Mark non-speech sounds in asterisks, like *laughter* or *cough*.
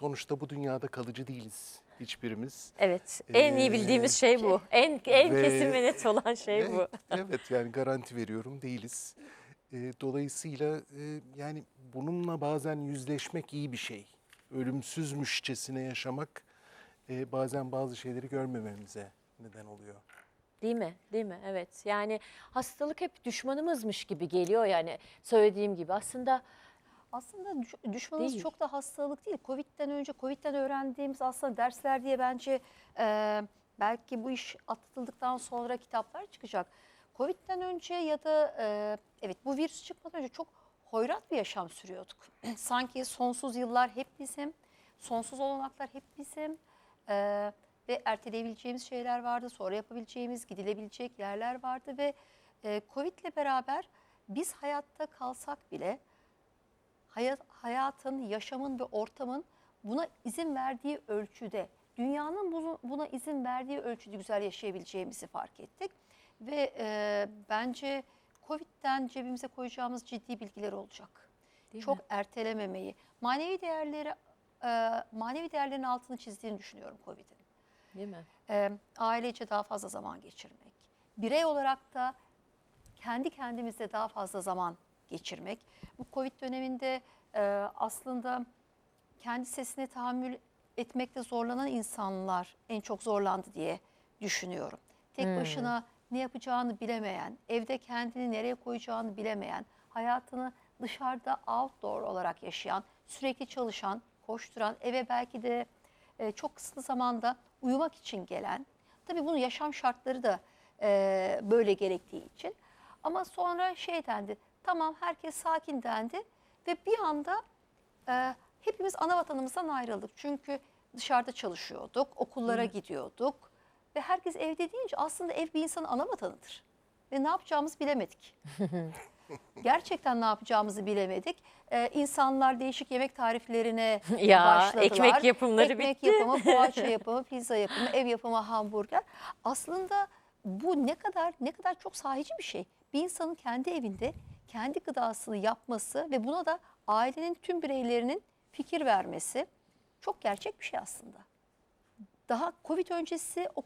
sonuçta bu dünyada kalıcı değiliz hiçbirimiz. Evet. En iyi Ee, bildiğimiz şey bu. En en ve- kesin ve net olan şey bu. *laughs* Evet, yani garanti veriyorum değiliz. Ee, dolayısıyla e, yani bununla bazen yüzleşmek iyi bir şey. Ölümsüzmüşçesine yaşamak e, bazen bazı şeyleri görmememize neden oluyor. Değil mi? Değil mi? Evet. Yani hastalık hep düşmanımızmış gibi geliyor yani söylediğim gibi. Aslında Aslında düş- düşmanımız Değil. çok da hastalık değil. Covid'den önce, Covid'den öğrendiğimiz aslında dersler diye bence e, belki bu iş atlatıldıktan sonra kitaplar çıkacak. Covid'den önce ya da e, evet bu virüs çıkmadan önce çok hoyrat bir yaşam sürüyorduk. *clears throat* Sanki sonsuz yıllar hep bizim, sonsuz olanaklar hep bizim e, ve erteleyebileceğimiz şeyler vardı, sonra yapabileceğimiz, gidilebilecek yerler vardı ve e, Covid'le beraber biz hayatta kalsak bile hayat, hayatın, yaşamın ve ortamın buna izin verdiği ölçüde, dünyanın buna izin verdiği ölçüde güzel yaşayabileceğimizi fark ettik. Ve e, bence Covid'den cebimize koyacağımız ciddi bilgiler olacak. Değil Çok mi? ertelememeyi, manevi değerleri, e, manevi değerlerin altını çizdiğini düşünüyorum Covid'in. değil mi? E, ailece daha fazla zaman geçirmek, birey olarak da kendi kendimizle daha fazla zaman geçirmek. Bu Covid döneminde e, aslında kendi sesine tahammül etmekte zorlanan insanlar en çok zorlandı diye düşünüyorum. Tek Hmm. başına ne yapacağını bilemeyen, evde kendini nereye koyacağını bilemeyen, hayatını dışarıda outdoor olarak yaşayan, sürekli çalışan, koşturan, eve belki de e, çok kısıtlı zamanda uyumak için gelen, tabii bunun yaşam şartları da e, böyle gerektiği için. Ama sonra şey dendi, tamam herkes sakin dendi ve bir anda e, hepimiz ana vatanımızdan ayrıldık. Çünkü dışarıda çalışıyorduk, okullara gidiyorduk ve herkes evde deyince aslında ev bir insanın ana vatanıdır. Ve ne yapacağımızı bilemedik. *laughs* Gerçekten ne yapacağımızı bilemedik. Ee, insanlar değişik yemek tariflerine *laughs* Ya, başladılar. ekmek yapımları Ekmek bitti. yapımı, poğaça *laughs* yapımı, pizza yapımı, ev yapımı, hamburger. Aslında bu ne kadar ne kadar çok sahici bir şey. Bir insanın kendi evinde kendi gıdasını yapması ve buna da ailenin tüm bireylerinin fikir vermesi çok gerçek bir şey aslında. Daha Covid öncesi o